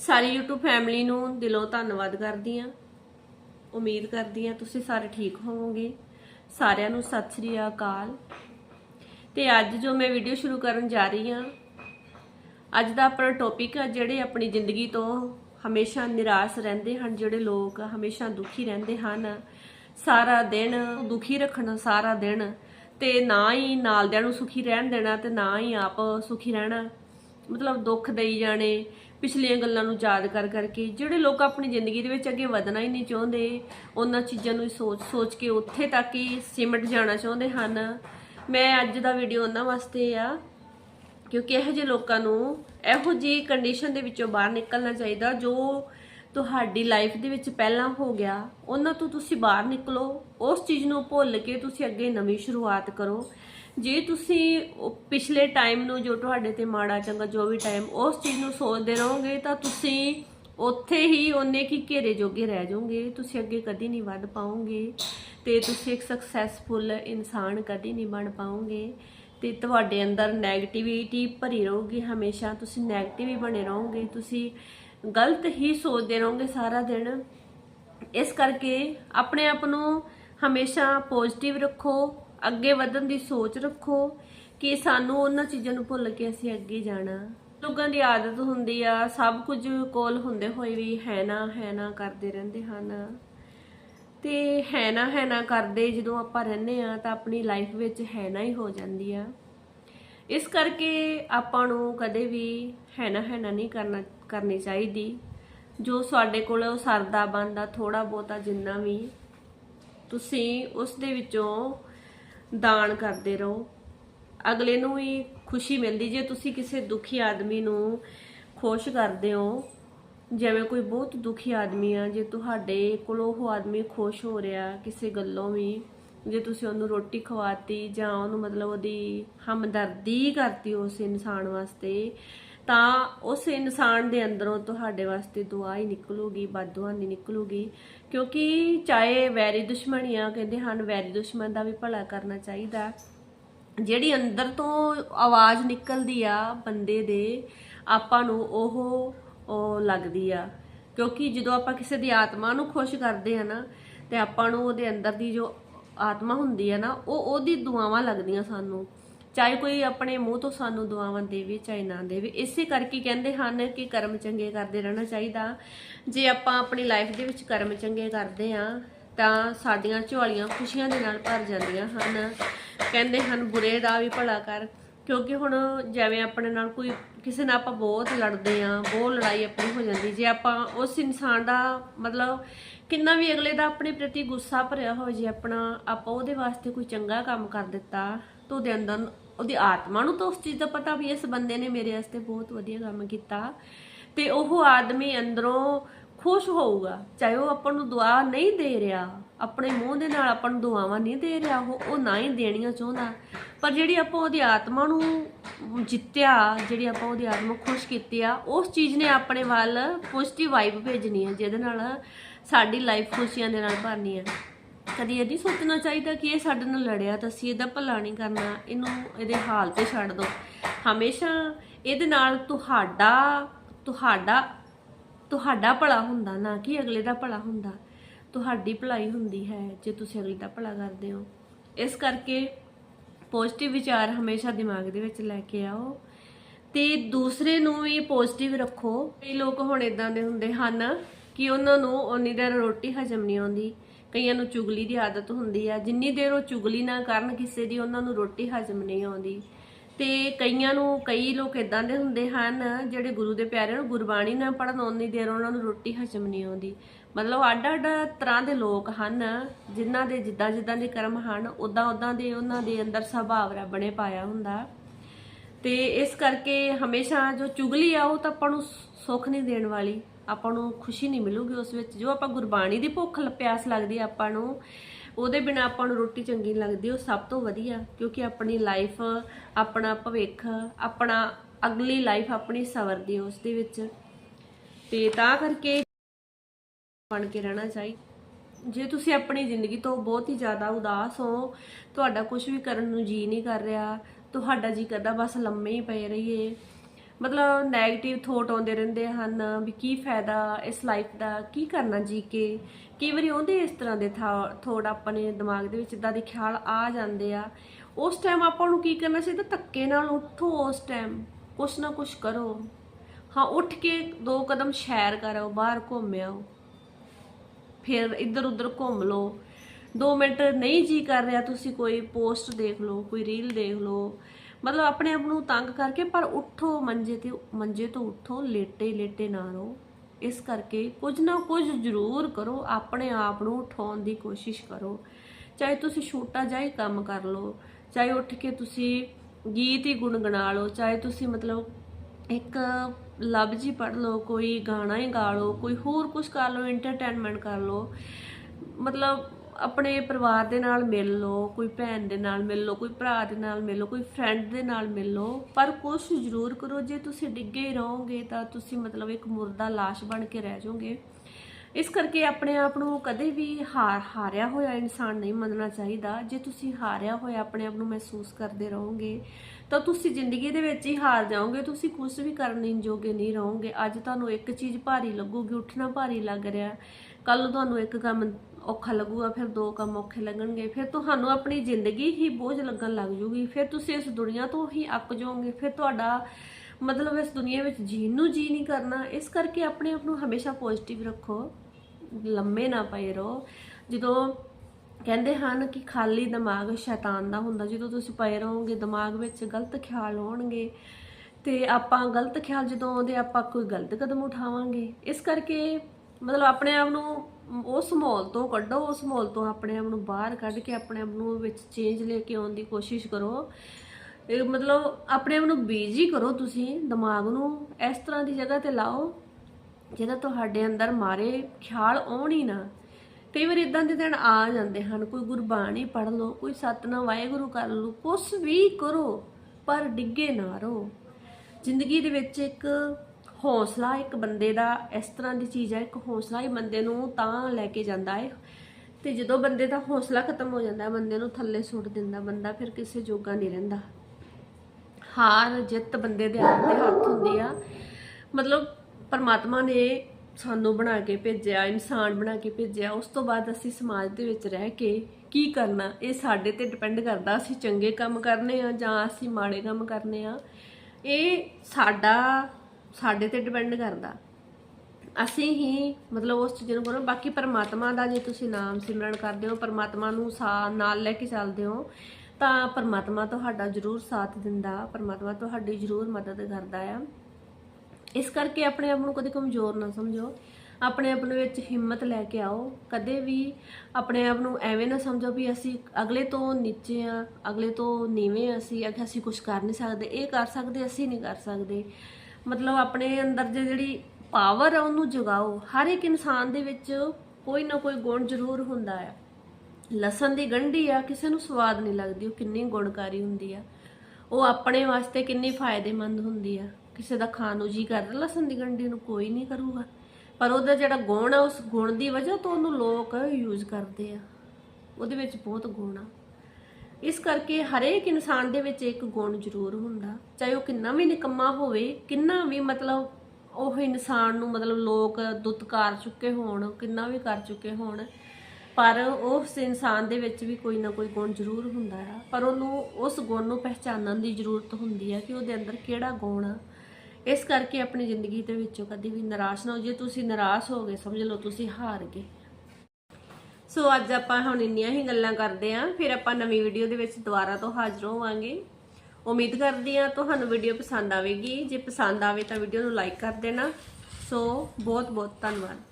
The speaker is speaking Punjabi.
ਸਾਰੀ YouTube ਫੈਮਿਲੀ ਨੂੰ ਦਿਲੋਂ ਧੰਨਵਾਦ ਕਰਦੀ ਆ ਉਮੀਦ ਕਰਦੀ ਆ ਤੁਸੀਂ ਸਾਰੇ ਠੀਕ ਹੋਵੋਗੇ। ਸਾਰਿਆਂ ਨੂੰ ਸਤਿ ਸ੍ਰੀ ਅਕਾਲ। ਤੇ ਅੱਜ ਜੋ ਮੈਂ ਵੀਡੀਓ ਸ਼ੁਰੂ ਕਰਨ ਜਾ ਰਹੀ ਹਾਂ, ਅੱਜ ਦਾ ਆਪਣਾ ਟੌਪਿਕ ਆ ਜਿਹੜੇ ਆਪਣੀ ਜ਼ਿੰਦਗੀ ਤੋਂ ਹਮੇਸ਼ਾ ਨਿਰਾਸ਼ ਰਹਿੰਦੇ ਹਨ, ਜਿਹੜੇ ਲੋਕ ਹਮੇਸ਼ਾ ਦੁਖੀ ਰਹਿੰਦੇ ਹਨ। ਸਾਰਾ ਦਿਨ ਦੁਖੀ ਰੱਖਣਾ, ਸਾਰਾ ਦਿਨ ਤੇ ਨਾ ਹੀ ਨਾਲਦਿਆਂ ਨੂੰ ਸੁਖੀ ਰਹਿਣ ਦੇਣਾ ਤੇ ਨਾ ਹੀ ਆਪ ਸੁਖੀ ਰਹਿਣਾ। ਮਤਲਬ ਦੁੱਖ ਦੇਈ ਜਾਣੇ ਪਿਛਲੀਆਂ ਗੱਲਾਂ ਨੂੰ ਯਾਦ ਕਰ ਕਰਕੇ, ਜਿਹੜੇ ਲੋਕ ਆਪਣੀ ਜ਼ਿੰਦਗੀ ਦੇ ਵਿੱਚ ਅੱਗੇ ਵਧਣਾ ਹੀ ਨਹੀਂ ਚਾਹੁੰਦੇ, ਉਹਨਾਂ ਚੀਜ਼ਾਂ ਨੂੰ ਸੋਚ ਸੋਚ ਕੇ ਉੱਥੇ ਤੱਕ ਹੀ ਸਿਮਟ ਜਾਣਾ ਚਾਹੁੰਦੇ ਹਨ। ਮੈਂ ਅੱਜ ਦਾ ਵੀਡੀਓ ਉਹਨਾਂ ਵਾਸਤੇ ਆ, ਕਿਉਂਕਿ ਇਹੋ ਜਿਹੇ ਲੋਕਾਂ ਨੂੰ ਇਹੋ ਜਿਹੀ ਕੰਡੀਸ਼ਨ ਦੇ ਵਿੱਚੋਂ ਬਾਹਰ ਨਿਕਲਣਾ ਚਾਹੀਦਾ, ਜੋ ਤੁਹਾਡੀ ਲਾਈਫ ਦੇ ਵਿੱਚ ਪਹਿਲਾਂ ਹੋ ਗਿਆ, ਉਹਨਾਂ ਤੋਂ ਤੁਸੀਂ ਬਾਹਰ ਨਿਕਲੋ, ਉਸ ਚੀਜ਼ ਨੂੰ ਭੁੱਲ ਕੇ ਤੁਸੀਂ ਅੱਗੇ ਨਵੀਂ ਸ਼ੁਰੂਆਤ ਕਰੋ। ਜੇ ਤੁਸੀਂ ਪਿਛਲੇ ਟਾਈਮ ਨੂੰ ਜੋ ਤੁਹਾਡੇ ਤੇ ਮਾੜਾ ਚੰਗਾ ਜੋ ਵੀ ਟਾਈਮ ਉਸ ਚੀਜ਼ ਨੂੰ ਸੋਚਦੇ ਰਹੋਗੇ ਤਾਂ ਤੁਸੀਂ ਉੱਥੇ ਹੀ ਉਹਨੇ ਕੀ ਘੇਰੇ ਜੋਗੇ ਰਹਿ ਜਾਓਗੇ। ਤੁਸੀਂ ਅੱਗੇ ਕਦੀ ਨਹੀਂ ਵੱਧ ਪਾਓਗੇ ਤੇ ਤੁਸੀਂ ਇੱਕ ਸਕਸੈਸਫੁਲ ਇਨਸਾਨ ਕਦੀ ਨਹੀਂ ਬਣ ਪਾਓਗੇ ਤੇ ਤੁਹਾਡੇ ਅੰਦਰ 네ਗੇਟਿਵਿਟੀ ਭਰੀ ਰਹੂਗੀ ਹਮੇਸ਼ਾ, ਤੁਸੀਂ 네ਗੇਟਿਵ ਹੀ ਬਣੇ ਰਹੋਗੇ। ਤੁਸੀਂ ਗਲਤ ਹੀ ਸੋਚਦੇ ਰਹੋਗੇ ਸਾਰਾ ਦਿਨ। ਇਸ ਕਰਕੇ ਆਪਣੇ ਆਪ ਨੂੰ ਹਮੇਸ਼ਾ ਪੋਜ਼ਿਟਿਵ ਰੱਖੋ। ਅੱਗੇ ਵਧਣ ਦੀ ਸੋਚ ਰੱਖੋ ਕਿ ਸਾਨੂੰ ਉਹਨਾਂ ਚੀਜ਼ਾਂ ਨੂੰ ਭੁੱਲ ਕੇ ਅਸੀਂ ਅੱਗੇ ਜਾਣਾ। ਲੋਕਾਂ ਦੀ ਆਦਤ ਹੁੰਦੀ ਆ, ਸਭ ਕੁਝ ਕੋਲ ਹੁੰਦੇ ਹੋਏ ਵੀ ਹੈ ਨਾ ਹੈ ਨਾ ਕਰਦੇ ਰਹਿੰਦੇ ਹਨ। ਤੇ ਹੈ ਨਾ ਹੈ ਨਾ ਕਰਦੇ ਜਦੋਂ ਆਪਾਂ ਰਹਿੰਦੇ ਆ ਤਾਂ ਆਪਣੀ ਲਾਈਫ ਵਿੱਚ ਹੈ ਨਾ ਹੀ ਹੋ ਜਾਂਦੀ ਆ। ਇਸ ਕਰਕੇ ਆਪਾਂ ਨੂੰ ਕਦੇ ਵੀ ਹੈ ਨਾ ਹੈ ਨਾ ਨਹੀਂ ਕਰਨਾ, ਕਰਨੀ ਚਾਹੀਦੀ। ਜੋ ਸਾਡੇ ਕੋਲ ਸਰਦਾ ਬੰਦਾ ਥੋੜਾ ਬਹੁਤਾ ਜਿੰਨਾ ਵੀ ਤੁਸੀਂ ਉਸ ਦੇ ਵਿੱਚੋਂ ਦਾਨ ਕਰਦੇ ਰਹੋ। ਅਗਲੇ ਨੂੰ ਵੀ ਖੁਸ਼ੀ ਮਿਲਦੀ ਜੇ ਤੁਸੀਂ ਕਿਸੇ ਦੁਖੀ ਆਦਮੀ ਨੂੰ ਖੁਸ਼ ਕਰਦੇ ਹੋ। ਜਿਵੇਂ ਕੋਈ ਬਹੁਤ ਦੁਖੀ ਆਦਮੀ ਆ, ਜੇ ਤੁਹਾਡੇ ਕੋਲ ਉਹ ਆਦਮੀ ਖੁਸ਼ ਹੋ ਰਿਹਾ ਕਿਸੇ ਗੱਲੋਂ ਵੀ, ਜੇ ਤੁਸੀਂ ਉਹਨੂੰ ਰੋਟੀ ਖਵਾਤੀ ਜਾਂ ਉਹਨੂੰ ਮਤਲਬ ਉਹਦੀ ਹਮਦਰਦੀ ਕਰਤੀ ਉਸ ਇਨਸਾਨ ਵਾਸਤੇ ਤਾਂ ਉਸ ਇਨਸਾਨ ਦੇ ਅੰਦਰੋਂ ਤੁਹਾਡੇ ਵਾਸਤੇ ਦੁਆ ਹੀ ਨਿਕਲੂਗੀ ਬਦਦੁਆ ਨਹੀਂ ਨਿਕਲੂਗੀ, ਕਿਉਂਕਿ ਚਾਹੇ ਵੈਰੀ ਦੁਸ਼ਮਣੀਆਂ ਕਹਿੰਦੇ ਹਨ ਵੈਰੀ ਦੁਸ਼ਮਣ ਦਾ ਵੀ ਭਲਾ ਕਰਨਾ ਚਾਹੀਦਾ। ਜਿਹੜੀ ਅੰਦਰ ਤੋਂ ਆਵਾਜ਼ ਨਿਕਲਦੀ ਆ ਬੰਦੇ ਦੇ, ਆਪਾਂ ਨੂੰ ਉਹ ਲੱਗਦੀ ਆ। ਕਿਉਂਕਿ ਜਦੋਂ ਆਪਾਂ ਕਿਸੇ ਦੀ ਆਤਮਾ ਨੂੰ ਖੁਸ਼ ਕਰਦੇ ਆ ਨਾ, ਤੇ ਆਪਾਂ ਨੂੰ ਉਹਦੇ ਅੰਦਰ ਦੀ ਜੋ ਆਤਮਾ ਹੁੰਦੀ ਆ ਨਾ, ਉਹ ਉਹਦੀ ਦੁਆਵਾਂ ਲੱਗਦੀਆਂ ਸਾਨੂੰ। ਚਾਹੇ ਕੋਈ ਆਪਣੇ ਮੂੰਹ ਤੋਂ ਸਾਨੂੰ ਦੁਆਵਾਂ ਦੇਵੇ, ਚਾਹੇ ਨਾ ਦੇਵੇ, ਇਸੇ ਕਰਕੇ ਕਹਿੰਦੇ ਹਨ ਕਿ ਕਰਮ ਚੰਗੇ ਕਰਦੇ ਰਹਿਣਾ ਚਾਹੀਦਾ। ਜੇ ਆਪਾਂ ਆਪਣੀ ਲਾਈਫ ਦੇ ਵਿੱਚ ਕਰਮ ਚੰਗੇ ਕਰਦੇ ਆ ਤਾਂ ਸਾਡੀਆਂ ਝੋਲੀਆਂ ਖੁਸ਼ੀਆਂ ਦੇ ਨਾਲ ਭਰ ਜਾਂਦੀਆਂ ਹਨ। ਕਹਿੰਦੇ ਹਨ, ਬੁਰੇ ਦਾ ਵੀ ਭਲਾ ਕਰ। ਕਿਉਂਕਿ ਹੁਣ ਜਿਵੇਂ ਆਪਣੇ ਨਾਲ ਕੋਈ, ਕਿਸੇ ਨਾਲ ਆਪਾਂ ਬਹੁਤ ਲੜਦੇ ਆ ਬਹੁਤ ਲੜਾਈ ਆਪਣੀ ਹੋ ਜਾਂਦੀ ਜੇ ਆਪਾਂ ਉਸ ਇਨਸਾਨ ਦਾ ਮਤਲਬ ਕਿੰਨਾ ਵੀ ਅਗਲੇ ਦਾ ਆਪਣੇ ਪ੍ਰਤੀ ਗੁੱਸਾ ਭਰਿਆ ਹੋਵੇ, ਜੇ ਆਪਣਾ, ਆਪਾਂ ਉਹਦੇ ਵਾਸਤੇ ਕੋਈ ਚੰਗਾ ਕੰਮ ਕਰ ਦਿੱਤਾ ਤਾਂ ਉਹਦੇ ਅੰਦਰ ਉਹਦੀ ਆਤਮਾ ਨੂੰ ਤਾਂ ਉਸ ਚੀਜ਼ ਦਾ ਪਤਾ ਵੀ ਇਸ ਬੰਦੇ ਨੇ ਮੇਰੇ ਵਾਸਤੇ ਬਹੁਤ ਵਧੀਆ ਕੰਮ ਕੀਤਾ। ਤੇ ਉਹ ਆਦਮੀ ਅੰਦਰੋਂ ਖੁਸ਼ ਹੋਊਗਾ, ਚਾਹੇ ਉਹ ਆਪਾਂ ਨੂੰ ਦੁਆ ਨਹੀਂ ਦੇ ਰਿਹਾ, ਆਪਣੇ ਮੂੰਹ ਦੇ ਨਾਲ ਆਪਾਂ ਨੂੰ ਦੁਆਵਾਂ ਨਹੀਂ ਦੇ ਰਿਹਾ, ਉਹ ਉਹ ਨਾ ਹੀ ਦੇਣੀਆਂ ਚਾਹੁੰਦਾ। ਪਰ ਜਿਹੜੀ ਆਪਾਂ ਉਹਦੀ ਆਤਮਾ ਨੂੰ ਜਿੱਤਿਆ, ਜਿਹੜੀ ਆਪਾਂ ਉਹਦੀ ਆਤਮਾ ਖੁਸ਼ ਕੀਤੀ ਆ, ਉਸ ਚੀਜ਼ ਨੇ ਆਪਣੇ ਵੱਲ ਪੋਜ਼ਿਟਿਵ ਵਾਈਬ ਭੇਜਣੀ ਹੈ ਜਿਹਦੇ ਨਾਲ ਸਾਡੀ ਲਾਈਫ ਖੁਸ਼ੀਆਂ ਦੇ ਨਾਲ ਭਰਨੀ ਹੈ ਕਦੀ ਇਹ ਨਹੀਂ ਸੋਚਣਾ ਚਾਹੀਦਾ ਕਿ ਇਹ ਸਾਡੇ ਨਾਲ ਲੜਿਆ ਤਾਂ ਅਸੀਂ ਇਹਦਾ ਭਲਾ ਨਹੀਂ ਕਰਨਾ, ਇਹਨੂੰ ਇਹਦੇ ਹਾਲ ਤੇ ਛੱਡ ਦਿਓ ਹਮੇਸ਼ਾ ਇਹਦੇ ਨਾਲ ਤੁਹਾਡਾ ਤੁਹਾਡਾ ਤੁਹਾਡਾ ਭਲਾ ਹੁੰਦਾ ਨਾ ਕਿ ਅਗਲੇ ਦਾ ਭਲਾ ਹੁੰਦਾ। ਤੁਹਾਡੀ ਭਲਾਈ ਹੁੰਦੀ ਹੈ ਜੇ ਤੁਸੀਂ ਅਗਲੇ ਦਾ ਭਲਾ ਕਰਦੇ ਹੋ। ਇਸ ਕਰਕੇ ਪੋਜ਼ਿਟਿਵ ਵਿਚਾਰ ਹਮੇਸ਼ਾ ਦਿਮਾਗ ਦੇ ਵਿੱਚ ਲੈ ਕੇ ਆਓ। ਤੇ ਦੂਸਰੇ ਨੂੰ ਵੀ ਪੋਜ਼ਿਟਿਵ ਰੱਖੋ। ਕਈ ਲੋਕ ਹੁਣ ਇਦਾਂ ਦੇ ਹੁੰਦੇ ਹਨ ਕਿ ਉਹਨਾਂ ਨੂੰ ਉਨੀ ਦੇਰ ਰੋਟੀ ਹਜਮ ਨਹੀਂ ਆਉਂਦੀ। ਕਈਆਂ ਨੂੰ ਚੁਗਲੀ ਦੀ ਆਦਤ ਹੁੰਦੀ ਆ। ਜਿੰਨੀ ਦੇਰ ਉਹ ਚੁਗਲੀ ਨਾ ਕਰਨ ਕਿਸੇ ਦੀ, ਉਹਨਾਂ ਨੂੰ ਰੋਟੀ ਹਜਮ ਨਹੀਂ ਆਉਂਦੀ। ਤੇ ਕਈਆਂ ਨੂੰ, ਕਈ ਲੋਕ ਇਦਾਂ ਦੇ ਹੁੰਦੇ ਹਨ, ਜਿਹੜੇ ਗੁਰੂ ਦੇ ਪਿਆਰੇ ਨੂੰ ਗੁਰਬਾਣੀ ਨਾ ਪੜਨ ਉਨੀ ਦੇਰ ਉਹਨਾਂ ਨੂੰ ਰੋਟੀ ਹਜਮ ਨਹੀਂ ਆਉਂਦੀ। ਮਤਲਬ ਅੱਡ ਅੱਡ ਤਰ੍ਹਾਂ ਦੇ ਲੋਕ ਹਨ, ਜਿਨ੍ਹਾਂ ਦੇ ਜਿੱਦਾਂ ਜਿੱਦਾਂ ਦੇ ਕਰਮ ਹਨ ਉਦਾਂ ਉਦਾਂ ਦੇ ਉਹਨਾਂ ਦੇ ਅੰਦਰ ਸੁਭਾਵ ਰੱਬ ਨੇ ਪਾਇਆ ਹੁੰਦਾ। ਤੇ ਇਸ ਕਰਕੇ ਹਮੇਸ਼ਾ ਜੋ ਚੁਗਲੀ ਆ, ਉਹ ਤਾਂ ਆਪਾਂ ਨੂੰ ਸੁੱਖ ਨਹੀਂ ਦੇਣ ਵਾਲੀ। ਆਪਾਂ ਨੂੰ ਖੁਸ਼ੀ ਨਹੀਂ ਮਿਲੂਗੀ ਉਸ ਵਿੱਚ। ਜੋ ਆਪਾਂ ਗੁਰਬਾਣੀ ਦੀ ਭੁੱਖ ਪਿਆਸ ਲੱਗਦੀ ਆ ਆਪਾਂ ਨੂੰ, ਉਹਦੇ ਬਿਨਾ ਆਪਾਂ ਨੂੰ ਰੋਟੀ ਚੰਗੀ ਨਹੀਂ ਲੱਗਦੀ, ਉਹ ਸਭ ਤੋਂ ਵਧੀਆ, ਕਿਉਂਕਿ ਆਪਣੀ ਲਾਈਫ ਆਪਣਾ ਭਵਿੱਖ, ਆਪਣਾ ਅਗਲੀ ਲਾਈਫ ਆਪਣੀ ਸਵਰਦੀ ਹੈ ਉਸ ਦੇ ਵਿੱਚ। ਤੇ ਤਾਂ ਕਰਕੇ ਬਣ ਕੇ ਰਹਿਣਾ ਚਾਹੀਦਾ ਜੇ ਤੁਸੀਂ ਆਪਣੀ ਜ਼ਿੰਦਗੀ ਤੋਂ ਬਹੁਤ ਹੀ ਜ਼ਿਆਦਾ ਉਦਾਸ ਹੋ, ਤੁਹਾਡਾ ਕੁਝ ਵੀ ਕਰਨ ਨੂੰ ਜੀ ਨਹੀਂ ਕਰ ਰਿਹਾ, ਤੁਹਾਡਾ ਜੀ ਕਰਦਾ ਬਸ ਲੰਮੇ ਹੀ ਪਏ ਰਹੀਏ। ਮਤਲਬ 네ਗੇਟਿਵ ਥੋਟ ਆਉਂਦੇ ਰਹਿੰਦੇ ਹਨ ਵੀ ਕੀ ਫਾਇਦਾ ਇਸ ਲਾਈਫ ਦਾ, ਕੀ ਕਰਨਾ ਜੀ ਕੇ ਕਈ ਵਾਰੀ ਆਉਂਦੇ ਇਸ ਤਰ੍ਹਾਂ ਦੇ ਥੋਟ ਆਪਣੇ ਦਿਮਾਗ ਦੇ ਵਿੱਚ ਇਦਾਂ ਦੇ ਖਿਆਲ ਆ ਜਾਂਦੇ ਆ। ਉਸ ਟਾਈਮ ਆਪਾਂ ਨੂੰ ਕੀ ਕਰਨਾ ਸੀ ਤਾਂ ਧੱਕੇ ਨਾਲ ਉੱਠੋ ਉਸ ਟਾਈਮ ਕੁਛ ਨਾ ਕੁਛ ਕਰੋ। ਹਾਂ, ਉੱਠ ਕੇ ਦੋ ਕਦਮ ਸ਼ੈਰ ਕਰੋ, ਬਾਹਰ ਘੁੰਮਿਓ ਫਿਰ ਇੱਧਰ ਉੱਧਰ ਘੁੰਮ ਲਓ। 2 ਮਿੰਟ ਨਹੀਂ ਜੀ ਕਰ ਰਿਹਾ ਤੁਸੀਂ ਕੋਈ ਪੋਸਟ ਦੇਖ ਲਓ, ਕੋਈ ਰੀਲ ਦੇਖ ਲਓ। ਮਤਲਬ ਆਪਣੇ ਆਪ ਨੂੰ ਤੰਗ ਕਰਕੇ, ਪਰ ਉੱਠੋ ਮੰਜੇ ਤੇ, ਮੰਜੇ ਤੋਂ ਉੱਠੋ, ਲੇਟੇ ਲੇਟੇ ਨਾ ਰਹੋ। ਇਸ ਕਰਕੇ ਕੁਝ ਨਾ ਕੁਝ ਜ਼ਰੂਰ ਕਰੋ, ਆਪਣੇ ਆਪ ਨੂੰ ਉਠਾਉਣ ਦੀ ਕੋਸ਼ਿਸ਼ ਕਰੋ। ਚਾਹੇ ਤੁਸੀਂ ਛੋਟਾ ਜਿਹਾ ਹੀ ਕੰਮ ਕਰ ਲਓ, ਚਾਹੇ ਉੱਠ ਕੇ ਤੁਸੀਂ ਗੀਤ ਹੀ ਗੁੰਗਣਾ ਲਓ, ਚਾਹੇ ਤੁਸੀਂ ਮਤਲਬ ਇੱਕ ਲਫ਼ਜ਼ ਹੀ ਪੜ੍ਹ ਲਓ, ਕੋਈ ਗਾਣਾ ਹੀ ਗਾ ਲਓ, ਕੋਈ ਹੋਰ ਕੁਝ ਕਰ ਲਓ ਐਂਟਰਟੇਨਮੈਂਟ ਕਰ ਲਓ। ਮਤਲਬ ਆਪਣੇ ਪਰਿਵਾਰ ਦੇ ਨਾਲ ਮਿਲ ਲਓ, ਕੋਈ ਭੈਣ ਦੇ ਨਾਲ ਮਿਲ ਲਓ, ਕੋਈ ਭਰਾ ਦੇ ਨਾਲ ਮਿਲ ਲਓ, ਕੋਈ ਫਰੈਂਡ ਦੇ ਨਾਲ ਮਿਲ ਲਓ, ਪਰ ਕੋਸ਼ਿਸ਼ ਜ਼ਰੂਰ ਕਰੋ, ਜੇ ਤੁਸੀਂ ਡਿੱਗੇ ਹੀ ਰਹੋਗੇ ਤਾਂ ਤੁਸੀਂ ਮਤਲਬ ਇੱਕ ਮੁਰਦਾ ਲਾਸ਼ ਬਣ ਕੇ ਰਹਿ ਜਾਓਗੇ। ਇਸ ਕਰਕੇ ਆਪਣੇ ਆਪ ਨੂੰ ਕਦੇ ਵੀ ਹਾਰ ਹਾਰਿਆ ਹੋਇਆ ਇਨਸਾਨ ਨਹੀਂ ਮੰਨਣਾ ਚਾਹੀਦਾ। ਜੇ ਤੁਸੀਂ ਹਾਰਿਆ ਹੋਇਆ ਆਪਣੇ ਆਪ ਨੂੰ ਮਹਿਸੂਸ ਕਰਦੇ ਰਹੋਗੇ, ਤਾਂ ਤੁਸੀਂ ਜ਼ਿੰਦਗੀ ਦੇ ਵਿੱਚ ਹੀ ਹਾਰ ਜਾਓਗੇ, ਤੁਸੀਂ ਕੁਝ ਵੀ ਕਰਨ ਜੋਗੇ ਨਹੀਂ ਰਹੋਗੇ। ਅੱਜ ਤੁਹਾਨੂੰ ਇੱਕ ਚੀਜ਼ ਭਾਰੀ ਲੱਗੂਗੀ, ਉੱਠਣਾ ਭਾਰੀ ਲੱਗ ਰਿਹਾ। ਕੱਲ ਤੁਹਾਨੂੰ ਇੱਕ ਕੰਮ ਔਖਾ ਲੱਗੂਗਾ, ਫਿਰ ਦੋ ਕੰਮ ਔਖੇ ਲੱਗਣਗੇ। ਫਿਰ ਤੁਹਾਨੂੰ ਆਪਣੀ ਜ਼ਿੰਦਗੀ ਹੀ ਬੋਝ ਲੱਗਣ ਲੱਗ ਜੂਗੀ। ਫਿਰ ਤੁਸੀਂ ਇਸ ਦੁਨੀਆ ਤੋਂ ਹੀ ਅੱਕ ਜਾਓਗੇ। ਫਿਰ ਤੁਹਾਡਾ ਮਤਲਬ ਇਸ ਦੁਨੀਆ ਵਿੱਚ ਜੀਣ ਨੂੰ ਜੀ ਨਹੀਂ ਕਰਨਾ। ਇਸ ਕਰਕੇ ਆਪਣੇ ਆਪ ਨੂੰ ਹਮੇਸ਼ਾ ਪੋਜ਼ਿਟਿਵ ਰੱਖੋ। ਲੰਮੇ ਨਾ ਪਏ ਰਹੋ। ਜਦੋਂ ਕਹਿੰਦੇ ਹਨ ਕਿ ਖਾਲੀ ਦਿਮਾਗ ਸ਼ੈਤਾਨ ਦਾ ਹੁੰਦਾ, ਜਦੋਂ ਤੁਸੀਂ ਪਏ ਰਹੋਗੇ, ਦਿਮਾਗ ਵਿੱਚ ਗਲਤ ਖਿਆਲ ਆਉਣਗੇ, ਤੇ ਆਪਾਂ ਗਲਤ ਖਿਆਲ ਜਦੋਂ ਆਉਂਦੇ, ਆਪਾਂ ਕੋਈ ਗਲਤ ਕਦਮ ਉਠਾਵਾਂਗੇ। ਇਸ ਕਰਕੇ ਮਤਲਬ ਆਪਣੇ ਆਪ ਨੂੰ ਉਸ ਮਾਹੌਲ ਤੋਂ ਕੱਢੋ, ਉਸ ਮਾਹੌਲ ਤੋਂ ਆਪਣੇ ਆਪ ਨੂੰ ਬਾਹਰ ਕੱਢ ਕੇ ਆਪਣੇ ਆਪ ਨੂੰ ਵਿੱਚ ਚੇਂਜ ਲੈ ਕੇ ਆਉਣ ਦੀ ਕੋਸ਼ਿਸ਼ ਕਰੋ। ਇਹ ਮਤਲਬ ਆਪਣੇ ਆਪ ਨੂੰ ਬੀਜੀ ਕਰੋ ਤੁਸੀਂ ਦਿਮਾਗ ਨੂੰ। ਇਸ ਤਰ੍ਹਾਂ ਦੀ ਜਗ੍ਹਾ ਤੇ ਲਾਓ ਜਿਹਦਾ ਤੁਹਾਡੇ ਅੰਦਰ ਮਾਰੇ ਖਿਆਲ ਆਉਣ ਹੀ ਨਾ। ਕਈ ਵਾਰ ਇਦਾਂ ਦੇ ਦਿਨ ਆ ਜਾਂਦੇ ਹਨ, ਕੋਈ ਗੁਰਬਾਣੀ ਪੜ੍ਹ ਲਓ, ਕੋਈ ਸਤਨਾਮ ਵਾਹਿਗੁਰੂ ਕਰ ਲਓ, ਕੁਛ ਵੀ ਕਰੋ, ਪਰ ਡਿੱਗੇ ਨਾ ਰਹੋ। ਜ਼ਿੰਦਗੀ ਦੇ ਵਿੱਚ ਇੱਕ ਹੌਸਲਾ ਇੱਕ ਬੰਦੇ ਦਾ ਇਸ ਤਰ੍ਹਾਂ ਦੀ ਚੀਜ਼ ਹੈ, ਇੱਕ ਹੌਸਲਾ ਹੀ ਬੰਦੇ ਨੂੰ ਤਾਂ ਲੈ ਕੇ ਜਾਂਦਾ ਹੈ। ਤੇ ਜਦੋਂ ਬੰਦੇ ਦਾ ਹੌਸਲਾ ਖਤਮ ਹੋ ਜਾਂਦਾ ਬੰਦੇ ਨੂੰ ਥੱਲੇ ਸੁੱਟ ਦਿੰਦਾ, ਬੰਦਾ ਫਿਰ ਕਿਸੇ ਜੋਗਾ ਨਹੀਂ ਰਹਿੰਦਾ। ਹਾਰ, ਜਿੱਤ ਬੰਦੇ ਦੇ ਆਪਦੇ ਹੱਥ ਹੁੰਦੀ ਆ। ਮਤਲਬ ਪਰਮਾਤਮਾ ਨੇ ਸਾਨੂੰ ਬਣਾ ਕੇ ਭੇਜਿਆ, ਇਨਸਾਨ ਬਣਾ ਕੇ ਭੇਜਿਆ। ਉਸ ਤੋਂ ਬਾਅਦ ਅਸੀਂ ਸਮਾਜ ਦੇ ਵਿੱਚ ਰਹਿ ਕੇ ਕੀ ਕਰਨਾ? ਇਹ ਸਾਡੇ ਤੇ ਡਿਪੈਂਡ ਕਰਦਾ, ਅਸੀਂ ਚੰਗੇ ਕੰਮ ਕਰਨੇ ਆ ਜਾਂ ਅਸੀਂ ਮਾੜੇ ਕੰਮ ਕਰਨੇ ਆ। ਇਹ ਸਾਡਾ ਸਾਡੇ ਤੇ ਡਿਪੈਂਡ ਕਰਦਾ। ਅਸੀਂ ਹੀ ਮਤਲਬ ਉਸ ਚੀਜ਼ ਨੂੰ ਕਰੋ। ਬਾਕੀ ਪਰਮਾਤਮਾ ਦਾ ਜੇ ਤੁਸੀਂ ਨਾਮ ਸਿਮਰਨ ਕਰਦੇ ਹੋ, ਪਰਮਾਤਮਾ ਨੂੰ ਸਾ, ਨਾਲ ਲੈ ਕੇ ਚੱਲਦੇ ਹੋ, ਤਾਂ ਪਰਮਾਤਮਾ ਤੁਹਾਡਾ ਜ਼ਰੂਰ ਸਾਥ ਦਿੰਦਾ। ਪਰਮਾਤਮਾ ਤੁਹਾਡੀ ਜ਼ਰੂਰ ਮਦਦ ਕਰਦਾ ਆ। ਇਸ ਕਰਕੇ ਆਪਣੇ ਆਪ ਨੂੰ ਕਦੇ ਕਮਜ਼ੋਰ ਨਾ ਸਮਝੋ। ਆਪਣੇ ਆਪ ਨੂੰ ਵਿੱਚ ਹਿੰਮਤ ਲੈ ਕੇ ਆਓ। ਕਦੇ ਵੀ ਆਪਣੇ ਆਪ ਨੂੰ ਐਵੇਂ ਨਾ ਸਮਝੋ ਵੀ ਅਸੀਂ ਅਗਲੇ ਤੋਂ ਨੀਚੇ ਆ, ਅਗਲੇ ਤੋਂ ਨੀਵੇਂ ਅਸੀਂ ਅਗੇ ਅਸੀਂ ਕੁਝ ਕਰ ਨਹੀਂ ਸਕਦੇ, ਇਹ ਕਰ ਸਕਦੇ, ਅਸੀਂ ਨਹੀਂ ਕਰ ਸਕਦੇ। ਮਤਲਬ ਆਪਣੇ ਅੰਦਰ ਜੇ ਜਿਹੜੀ ਪਾਵਰ ਆ ਉਹਨੂੰ ਜਗਾਓ, ਹਰ ਇੱਕ ਇਨਸਾਨ ਦੇ ਵਿੱਚ ਕੋਈ ਨਾ ਕੋਈ ਗੁਣ ਜ਼ਰੂਰ ਹੁੰਦਾ ਆ। ਲਸਣ ਦੀ ਗੰਢੀ ਆ, ਕਿਸੇ ਨੂੰ ਸਵਾਦ ਨਹੀਂ ਲੱਗਦੀ, ਉਹ ਕਿੰਨੀ ਗੁਣਕਾਰੀ ਹੁੰਦੀ ਆ। ਉਹ ਆਪਣੇ ਵਾਸਤੇ ਕਿੰਨੀ ਫਾਇਦੇਮੰਦ ਹੁੰਦੀ ਆ। ਕਿਸੇ ਦਾ ਖਾਣ ਨੂੰ ਜੀ ਕਰਦਾ ਲਸਣ ਦੀ ਗੰਢੀ ਨੂੰ ਕੋਈ ਨਹੀਂ ਕਰੂਗਾ। ਪਰ ਉਹਦਾ ਜਿਹੜਾ ਗੁਣ ਆ, ਉਸ ਗੁਣ ਦੀ ਵਜ੍ਹਾ ਤੋਂ ਉਹਨੂੰ ਲੋਕ ਯੂਜ਼ ਕਰਦੇ ਆ। ਉਹਦੇ ਵਿੱਚ ਬਹੁਤ ਗੁਣ ਆ। ਇਸ ਕਰਕੇ ਹਰੇਕ ਇਨਸਾਨ ਦੇ ਵਿੱਚ ਇੱਕ ਗੁਣ ਜ਼ਰੂਰ ਹੁੰਦਾ। ਚਾਹੇ ਉਹ ਕਿੰਨਾ ਵੀ ਨਿਕੰਮਾ ਹੋਵੇ, ਕਿੰਨਾ ਵੀ ਮਤਲਬ ਉਹ ਇਨਸਾਨ ਨੂੰ ਮਤਲਬ ਲੋਕ ਦੁਤਕਾਰ ਚੁੱਕੇ ਹੋਣ, ਕਿੰਨਾ ਵੀ ਕਰ ਚੁੱਕੇ ਹੋਣ, ਪਰ ਉਸ ਇਨਸਾਨ ਦੇ ਵਿੱਚ ਵੀ ਕੋਈ ਨਾ ਕੋਈ ਗੁਣ ਜ਼ਰੂਰ ਹੁੰਦਾ ਆ। ਪਰ ਉਹਨੂੰ ਉਸ ਗੁਣ ਨੂੰ ਪਹਿਚਾਨਣ ਦੀ ਜ਼ਰੂਰਤ ਹੁੰਦੀ ਹੈ ਕਿ ਉਹਦੇ ਅੰਦਰ ਕਿਹੜਾ ਗੁਣ ਆ। ਇਸ ਕਰਕੇ ਆਪਣੀ ਜ਼ਿੰਦਗੀ ਦੇ ਵਿੱਚੋਂ ਕਦੀ ਵੀ ਨਿਰਾਸ਼ ਨਾ ਹੋ ਜੇ ਤੁਸੀਂ ਨਿਰਾਸ਼ ਹੋ ਗਏ, ਸਮਝ ਲਓ ਤੁਸੀਂ ਹਾਰ ਗਏ। ਸੋ ਅੱਜ ਆਪਾਂ ਹੁਣ ਇੰਨੀਆਂ ਹੀ ਗੱਲਾਂ ਕਰਦੇ ਆਂ, ਫਿਰ ਆਪਾਂ ਨਵੀਂ ਵੀਡੀਓ ਦੇ ਵਿੱਚ ਦੁਬਾਰਾ ਤੋਂ ਹਾਜ਼ਰ ਹੋਵਾਂਗੇ। ਉਮੀਦ ਕਰਦੀ ਆ ਤੁਹਾਨੂੰ ਵੀਡੀਓ ਪਸੰਦ ਆਵੇਗੀ। ਜੇ ਪਸੰਦ ਆਵੇ ਤਾਂ ਵੀਡੀਓ ਨੂੰ ਲਾਈਕ ਕਰ ਦੇਣਾ। ਸੋ ਬਹੁਤ ਬਹੁਤ ਧੰਨਵਾਦ।